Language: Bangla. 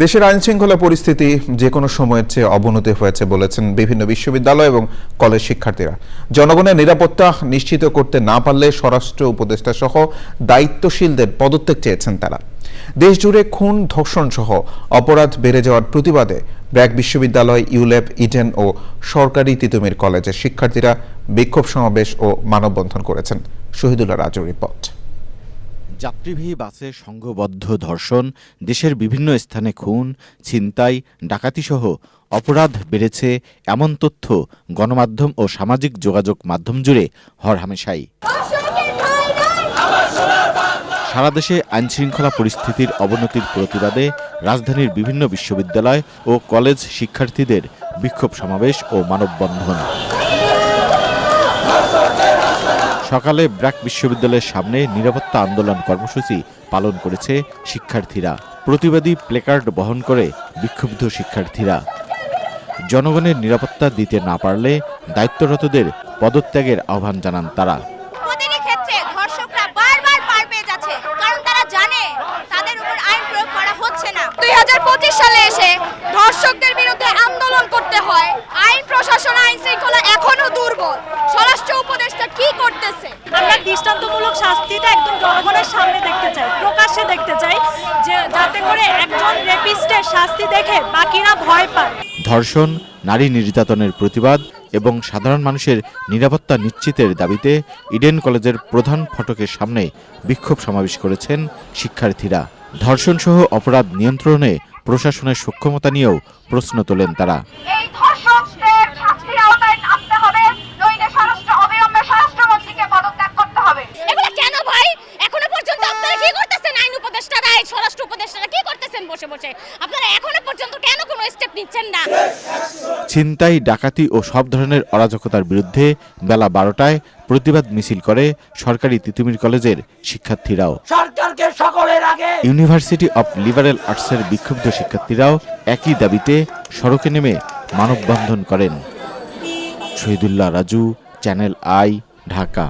দেশের আইন শৃঙ্খলা পরিস্থিতি যে কোনো সময়ের চেয়ে অবনতি হয়েছে বলেছেন বিভিন্ন বিশ্ববিদ্যালয় এবং কলেজ শিক্ষার্থীরা। জনগণের নিরাপত্তা নিশ্চিত করতে না পারলে স্বরাষ্ট্র উপদেষ্টা সহ দায়িত্বশীলদের পদত্যাগ চেয়েছেন তারা। দেশজুড়ে খুন, ধর্ষণ সহ অপরাধ বেড়ে যাওয়ার প্রতিবাদে ব্র্যাক বিশ্ববিদ্যালয় ইউলেপ ইডেন ও সরকারি তিতুমির কলেজের শিক্ষার্থীরা বিক্ষোভ সমাবেশ ও মানববন্ধন করেছেন। শহীদুল্লাহ রাজু রিপোর্ট। যাত্রীবাহী বাসে সংঘবদ্ধ ধর্ষণ, দেশের বিভিন্ন স্থানে খুন, ছিনতাই, ডাকাতিসহ অপরাধ বেড়েছে এমন তথ্য গণমাধ্যম ও সামাজিক যোগাযোগ মাধ্যম জুড়ে হরহামেশাই সারা দেশে আইনশৃঙ্খলা পরিস্থিতির অবনতির প্রতিবাদে রাজধানীর বিভিন্ন বিশ্ববিদ্যালয় ও কলেজ শিক্ষার্থীদের বিক্ষোভ সমাবেশ ও মানববন্ধন। সকালে ব্র্যাক বিশ্ববিদ্যালয়ের সামনে নিরাপত্তা আন্দোলন কর্মসূচি পালন করেছে শিক্ষার্থীরা। প্রতিবাদী প্লেকার্ড বহন করে বিক্ষুব্ধ শিক্ষার্থীরা। জনগণের নিরাপত্তা দিতে না পারলে দায়িত্বরতদের পদত্যাগের আহ্বান জানান তারা। একদম জনগণের সামনে দেখতে চাই, প্রকাশ্যে দেখতে চাই যে যাতে করে একজন রেপিস্টের শাস্তি দেখে বাকিরা ভয় পায়। ধর্ষণ, নারী নির্যাতনের প্রতিবাদ এবং সাধারণ মানুষের নিরাপত্তা নিশ্চিতের দাবিতে ইডেন কলেজের প্রধান ফটকের সামনে বিক্ষোভ সমাবেশ করেছেন শিক্ষার্থীরা। ধর্ষণসহ অপরাধ নিয়ন্ত্রণে প্রশাসনের সক্ষমতা নিয়েও প্রশ্ন তোলেন তারা। বসে বসে। আপনারা এখনও পর্যন্ত কেন কোনো স্টেপ নিচ্ছেন না? ছিনতাই ডাকাতি ও সব ধরনের অরাজকতার বিরুদ্ধে বেলা বারোটায় প্রতিবাদ মিছিল করে সরকারি তিতুমির কলেজের শিক্ষার্থীরাও। সরকারকে সকলের আগে ইউনিভার্সিটি অব লিবারেল আর্টসের বিক্ষুব্ধ শিক্ষার্থীরাও একই দাবিতে সড়কে নেমে মানববন্ধন করেন। Shahidullah Raju channel I Dhaka.